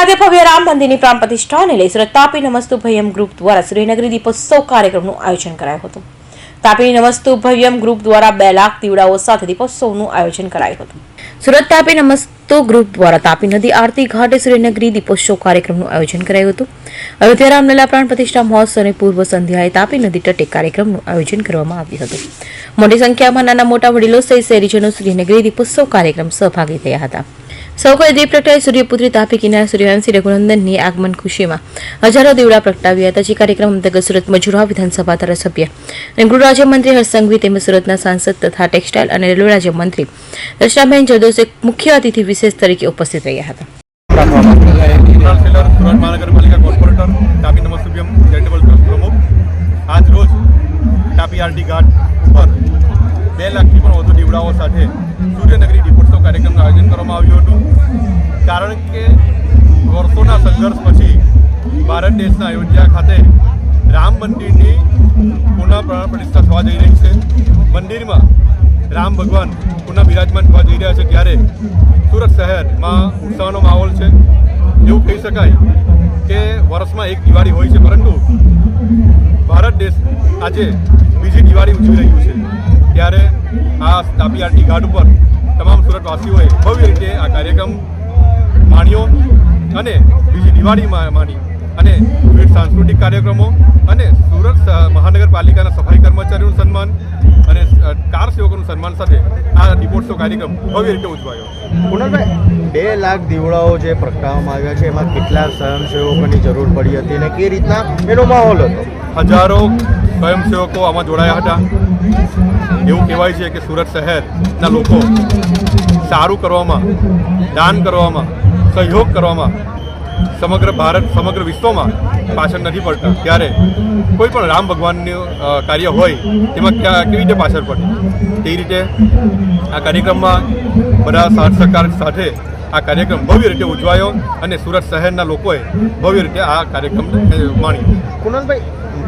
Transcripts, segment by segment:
ખાતે ભવ્ય રામ મંદિરની પ્રાણ પ્રતિષ્ઠાને લઈ સુરત તાપી નમસ્તુ ભયમ ગ્રુપ દ્વારા શ્રીનગરી દીપોત્સવ કાર્યક્રમનું આયોજન કરાયું હતું. તાપી નમસ્તુ ભવ્યમ ગ્રુપ દ્વારા બે લાખ દીવડાઓ સાથે દીપોત્સવનું આયોજન કરાયું હતું. સુરત તાપી નમસ્તુ ગ્રુપ દ્વારા તાપી નદી આરતી ઘાટે શ્રીનગરી દીપોત્સવ કાર્યક્રમનું આયોજન કરાયું હતું. અયોધ્યા રામલીલા પ્રાણ પ્રતિષ્ઠા મહોત્સવની પૂર્વ સંધ્યાએ તાપી નદી તટે કાર્યક્રમનું આયોજન કરવામાં આવ્યું હતું. મોટી સંખ્યામાં નાના મોટા વડીલો સહિત શહેરીજનો શ્રીનગરી દીપોત્સવ કાર્યક્રમ સહભાગી થયા હતા. સૌ કોઈ દીપ પ્રગટાવી સૂર્યપુત્રી તાપી કિનાર સૂર્યવંશી રઘુનંદનની આગમન ખુશીમાં. હજારો દીવડા પ્રગટાવ્યા હતા, જે કાર્યક્રમ અંતર્ગત સુરત મજુરા વિધાનસભા ધારાસભ્ય અને ગૃહ રાજ્યમંત્રી હર્ષ સંઘવી તેમજ સુરતના સાંસદ તથા ટેક્સટાઇલ અને રેલવે રાજ્યમંત્રી દર્શનાબેન જરદોસે મુખ્ય અતિથિ વિશેષ તરીકે ઉપસ્થિત રહ્યા હતા. સૂર્યનગરી કાર્યક્રમનું આયોજન કરવામાં આવ્યું હતું. કારણ કે વર્ષોના સંઘર્ષ પછી ભારત દેશના અયોધ્યા ખાતે રામ મંદિરની પુનઃ પ્રતિષ્ઠા થવા જઈ રહી છે. મંદિરમાં રામ ભગવાન પુનઃ બિરાજમાન થવા જઈ રહ્યા છે ત્યારે સુરત શહેરમાં ઉત્સાહનો માહોલ છે. એવું કહી શકાય કે વર્ષમાં એક દિવાળી હોય છે, પરંતુ ભારત દેશ આજે બીજી દિવાળી ઉજવી રહ્યું છે. ત્યારે આ તાપી આરટી ઘાટ ઉપર તમામ સુરતવાસીઓએ ભવ્ય રીતે આ કાર્યક્રમ માણ્યો અને બીજી દિવાળીમાં માણી અને વિવિધ સાંસ્કૃતિક કાર્યક્રમો અને સુરત મહાનગરપાલિકાના સફાઈ કર્મચારીઓનું સન્માન અને કાર સેવકોનું સન્માન સાથે આ દીપોત્સવ કાર્યક્રમ ભવ્ય રીતે ઉજવાયો. કુણાલભાઈ બે લાખ દીવડાઓ જે પ્રગટાવવામાં આવ્યા છે એમાં કેટલા સ્વયંસેવકોની જરૂર પડી હતી અને કે રીતના એનો માહોલ હતો? હજારો સ્વયંસેવકો આમાં જોડાયા હતા. એવું કહેવાય છે કે સુરત શહેરના લોકો સારું કરવામાં, દાન કરવામાં, સહયોગ કરવામાં સમગ્ર ભારત, સમગ્ર વિશ્વમાં પાછળ નથી પડતા. ત્યારે કોઈ પણ રામ ભગવાનનું કાર્ય હોય, તેમાં ક્યાં, કેવી રીતે પાછળ પડે? તે રીતે આ કાર્યક્રમમાં બધા સાથ સહકાર સાથે આ કાર્યક્રમ ભવ્ય રીતે ઉજવાયો અને સુરત શહેરના લોકોએ ભવ્ય રીતે આ કાર્યક્રમ માણ્યો. કુણાલભાઈ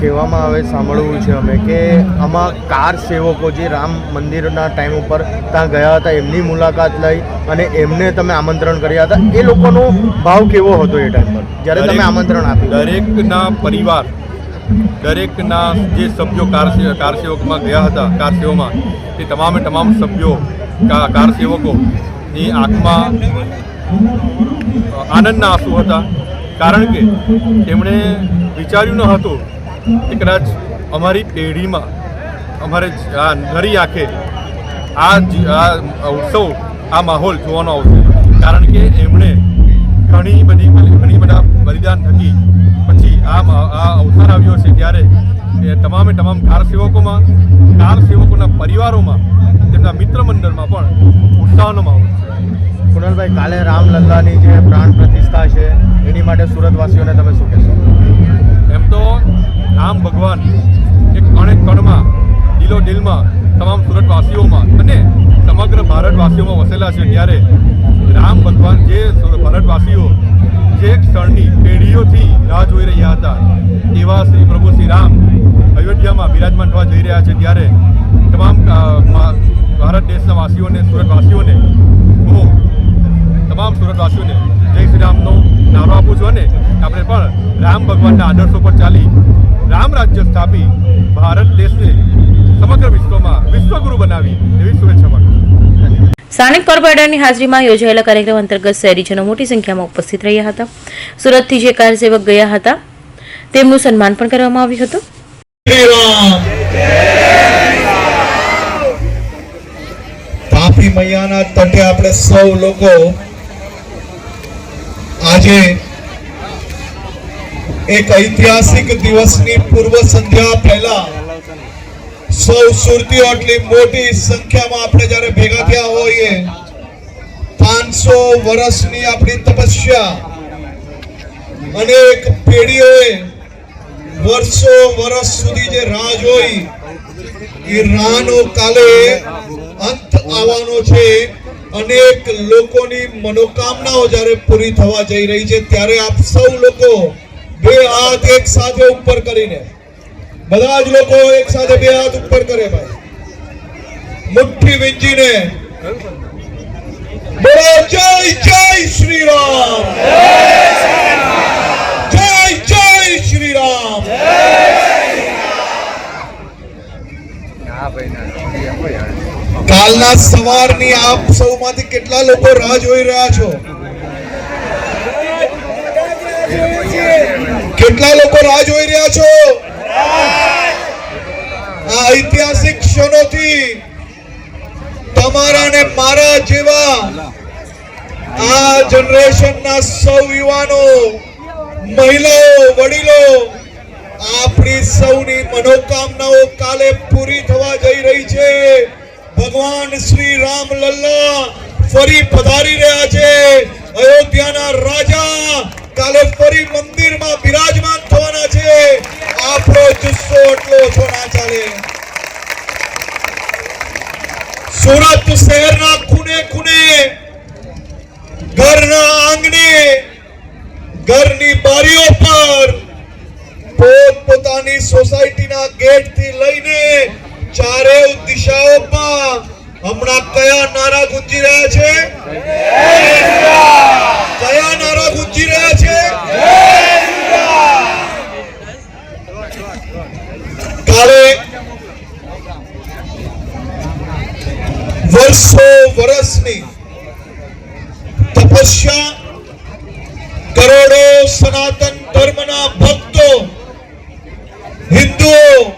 કહેવામાં આવે સાંભળવું છે અમે કે આમાં કાર સેવકો જે રામ મંદિરના ટાઈમ ઉપર ત્યાં ગયા હતા એમની મુલાકાત લઈ અને એમને તમે આમંત્રણ કર્યા હતા. એ લોકોનો ભાવ કેવો હતો એ ટાઈમ પર? જ્યારે તમે આમંત્રણ આપ્યું. દરેકના પરિવાર દરેકના જે સભ્યો કાર કાર સેવકમાં ગયા હતા કાર સેવામાં તે તમામે તમામ સભ્યો કાર સેવકોની આંખમાં આનંદના આંસુ હતા. કારણ કે તેમણે વિચાર્યું ન હતું કે કદાચ અમારી પેઢીમાં, અમારે આ નરી આંખે આ આ ઉત્સવ, આ માહોલ જોવાનો આવશે. કારણ કે એમણે ઘણી બધી, ઘણી બધા બલિદાન થકી પછી આ આ અવસર આવ્યો છે ત્યારે તમામે તમામ કાર સેવકોમાં કાર સેવકોના પરિવારોમાં, તેમના મિત્ર મંડળમાં પણ ઉત્સાહનો માહોલ છે. કુણાલભાઈ, કાલે રામલલ્લાની જે પ્રાણ પ્રતિષ્ઠા છે, એની માટે સુરતવાસીઓને તમે શું કહેશો? એમ તો રામ ભગવાન એક કણે કણમાં દિલો દિલમાં તમામ સુરતવાસીઓમાં અને સમગ્ર ભારતવાસીઓમાં વસેલા છે ત્યારે રામ ભગવાન જે ભારતવાસીઓ જે ક્ષણની પેઢીઓથી રાહ જોઈ રહ્યા હતા, એવા શ્રી પ્રભુ શ્રી રામ અયોધ્યામાં બિરાજમાન થવા જઈ રહ્યા છે ત્યારે તમામ ભારત દેશના વાસીઓને, સુરતવાસીઓને હું તમામ સુરતવાસીઓને જય શ્રી રામનો નારો આપું છું અને આપણે પણ રામ ભગવાનના આદર્શો પર ચાલી રામ રાજ્ય સ્થાપી ભારત દેશને સમગ્ર વિશ્વમાં વિશ્વગુરુ બનાવી એવી શુભેચ્છા પાઠવું સ્થાનિક કોર્પોરેટરની હાજરીમાં યોજાયેલા કાર્યક્રમ અંતર્ગત શહેરીજનો મોટી સંખ્યામાં ઉપસ્થિત રહ્યા હતા. સુરતથી જે કાર્યસેવક ગયા હતા તેમનું સન્માન પણ કરવામાં આવ્યું હતું. તાપી મૈયાના તટે આપણે સૌ લોકો આજે એક ઐતિહાસિક દિવસની પૂર્વ સંધ્યા પહેલા સૌ સુરતીઓ આટલી મોટી સંખ્યામાં આપણે જ્યારે ભેગા થયા હોઈએ, પાંચસો વર્ષની આપણી તપસ્યા અનેક પેઢીઓએ વર્ષો વર્ષ સુધી જે રાહ જોઈ, એ રાહનો કાલે અંત આવવાનો છે. અનેક લોકોની મનોકામનાઓ જ્યારે પૂરી થવા જઈ રહી છે, ત્યારે આપ સૌ લોકો બે હાથ એક સાથે ઉપર કરીને. બધા જ લોકો એક સાથે બે હાથ ઉપર કરે ભાઈ. મુઠ્ઠી વીંચીને બોલો જય જય શ્રી રામ જય જય શ્રી રામ કાલના સવારની આપ સૌમાંથી કેટલા લોકો રાહ જોઈ રહ્યા છો? કેટલા લોકો રાહ જોઈ રહ્યા છો? આ ઐતિહાસિક ક્ષણોથી તમારા ને મારા જેવા આ જનરેશનના સૌ યુવાનો, મહિલાઓ, વડીલો, આપણી સૌની મનોકામનાઓ કાલે પૂરી થવા જઈ રહી છે. ભગવાન શ્રી રામ લલ્લા ફરી પધારી રહ્યા છે. અયોધ્યાના રાજા કાલે ફરી મંદિરમાં બિરાજમાન થવાના છે. આપણો જુસ્સો એટલો ઓછો ના ચાલે. સુરત શહેરના ખૂણે ખૂણે, ઘરના આંગણે, ઘરની બારીઓ પર પોત પોતાની સોસાયટીના ગેટથી લઈને ચારે દિશાઓમાં હમણાં કયા નારા ગુંજી રહ્યા છે? કયા નારા ગુંજી રહ્યા છે? કાલે વર્ષો વર્ષની તપસ્યા કરોડો સનાતન ધર્મના ભક્તો, હિન્દુઓ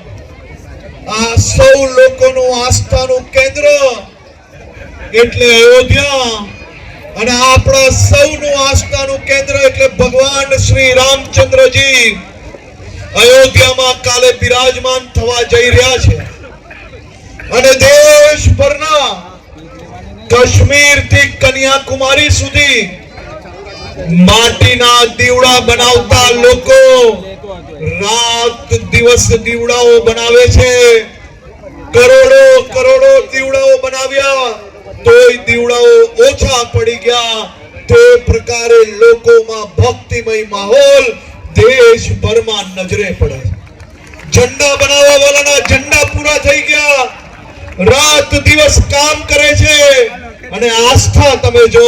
આ સૌ લોકોનું આસ્થાનું કેન્દ્ર એટલે અયોધ્યા અને આપણા સૌનું આસ્થાનું કેન્દ્ર એટલે ભગવાન શ્રી રામચંદ્રજી. અયોધ્યામાં કાલે બિરાજમાન થવા જઈ રહ્યા છે. અને દેશભરના કાશ્મીરથી કન્યાકુમારી સુધી માટીના દીવડા બનાવતા લોકો રાત દિવસ દીવડાઓ બનાવે છે. કરોડો કરોડો દીવડાઓ બનાવ્યા. તોય દીવડાઓ ઓછા પડી ગયા. તે પ્રકારે લોકોમાં ભક્તિમય માહોલ દેશભરમાં નજરે પડે ઝંડા બનાવવા વાળાના ઝંડા પૂરા થઈ ગયા. રાત દિવસ કામ કરે છે. અને આસ્થા તમે જો,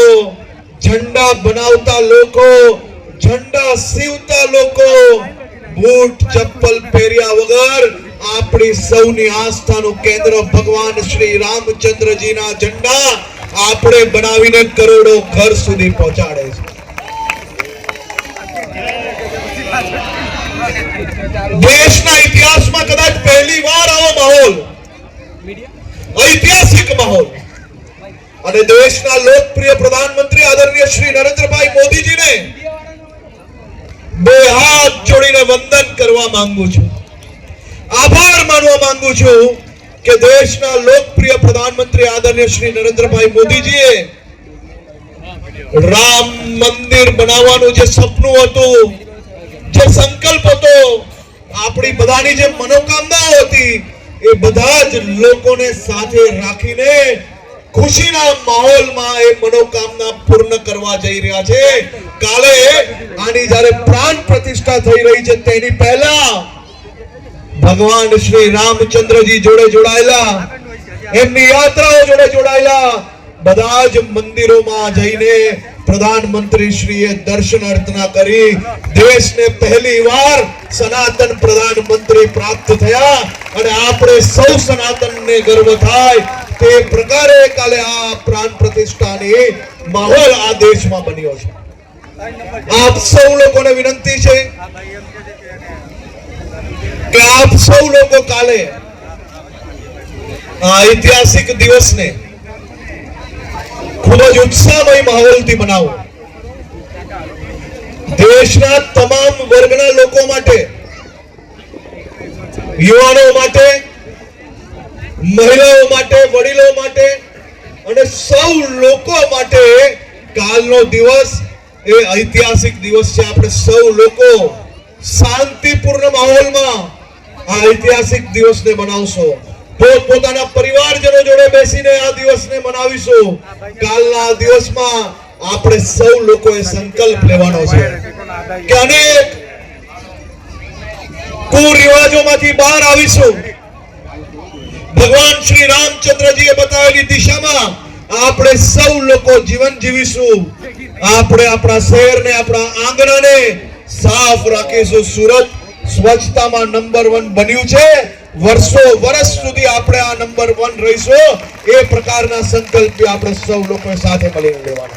ઝંડા બનાવતા લોકો, ઝંડા સીવતા લોકો, બૂટ, ચપ્પલ પહેર્યા વગર આપણી સૌની આસ્થાનું કેન્દ્ર ભગવાન શ્રી રામચંદ્રજીના ઝંડા આપણે બનાવીને કરોડો ઘર સુધી પહોંચાડે છે. દેશના ઇતિહાસમાં કદાચ પહેલી વાર આવો માહોલ. ઐતિહાસિક માહોલ. અને દેશના લોકપ્રિય પ્રધાનમંત્રી આદરણીય શ્રી નરેન્દ્રભાઈ મોદીજીને બે હાથ જોડીને વંદન કરવા માંગુ છું. આભાર માનવા માંગુ છું કે દેશના લોકપ્રિય પ્રધાનમંત્રી આદરણીય શ્રી નરેન્દ્રભાઈ મોદીજીએ રામ મંદિર બનાવવાનું જે સપનું હતું, જે સંકલ્પ હતો, આપણી બધાની જે મનોકામનાઓ હતી, એ બધા જ લોકોને સાથે રાખીને ખુશીના માહોલમાં એ મનોકામના પૂર્ણ કરવા જઈ રહ્યા છે. કાલે આની જ્યારે પ્રાણ પ્રતિષ્ઠા થઈ રહી છે, તેની પહેલા ભગવાન શ્રી રામચંદ્રજી જોડે જોડાયેલા. એમની યાત્રાઓ જોડે જોડાયેલા. બધા જ મંદિરોમાં જઈને પ્રધાનમંત્રી શ્રીએ દર્શન અર્ચના કરી. દેશને પહેલી વાર સનાતન પ્રધાનમંત્રી પ્રાપ્ત થયા અને આપણે સૌ સનાતનને ગર્વ થાય તે પ્રકારે કાલે આ પ્રાણ પ્રતિષ્ઠાની માહોલ આ દેશમાં બન્યો છે. આપ સૌ લોકોને વિનંતી છે કે આપ સૌ લોકો કાલે, આ ઐતિહાસિક દિવસને ખૂબ જ ઉત્સાહમય માહોલથી મનાવો. દેશના તમામ વર્ગના લોકો માટે, યુવાનો માટે, મહિલાઓ માટે, વડીલો માટે અને સૌ લોકો માટે કાલનો દિવસ એ ઐતિહાસિક દિવસ છે. આપણે સૌ લોકો શાંતિપૂર્ણ માહોલમાં ઐતિહાસિક દિવસને મનાવશો. પોત પોતાના પરિવારજનો જોડે બેસીને આ દિવસને મનાવીશું. કાલના આ દિવસમાં આપણે સૌ લોકોએ સંકલ્પ લેવાનો છે કે અનેક કુરિવાજોમાંથી બહાર આવીશું. ભગવાન શ્રી રામચંદ્રજીએ બતાવેલી દિશામાં આપણે સૌ લોકો જીવન જીવીશું. આપણે આપણા શહેરને, આપણા આંગણાને સાફ રાખીશું. સુરત સ્વચ્છતામાં નંબર વન બન્યું છે. વર્ષો, વર્ષ સુધી આપણે આ નંબર વન રહીશું. એ પ્રકારના સંકલ્પ આપણે સૌ લોકો સાથે મળીને લેવાનો.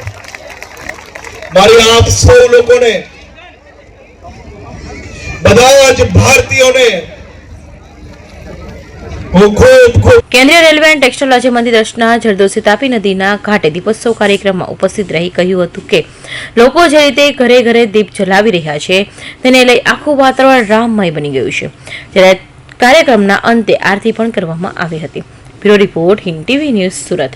મારી આપ સૌ લોકોને બધા જ ભારતીયોને કેન્દ્રીય રેલવે અને ટેક્સટાઇલ રાજ્યમંત્રી દર્શના જરદોશી તાપી નદીના ઘાટે દીપોત્સવ કાર્યક્રમમાં ઉપસ્થિત રહી કહ્યું હતું કે, લોકો જે રીતે ઘરે ઘરે દીપ જલાવી રહ્યા છે, તેને લઈ આખું વાતાવરણ રામમય બની ગયું છે. જ્યારે કાર્યક્રમના અંતે આરતી પણ કરવામાં આવી હતી. Bureau report Hind TV news Surat.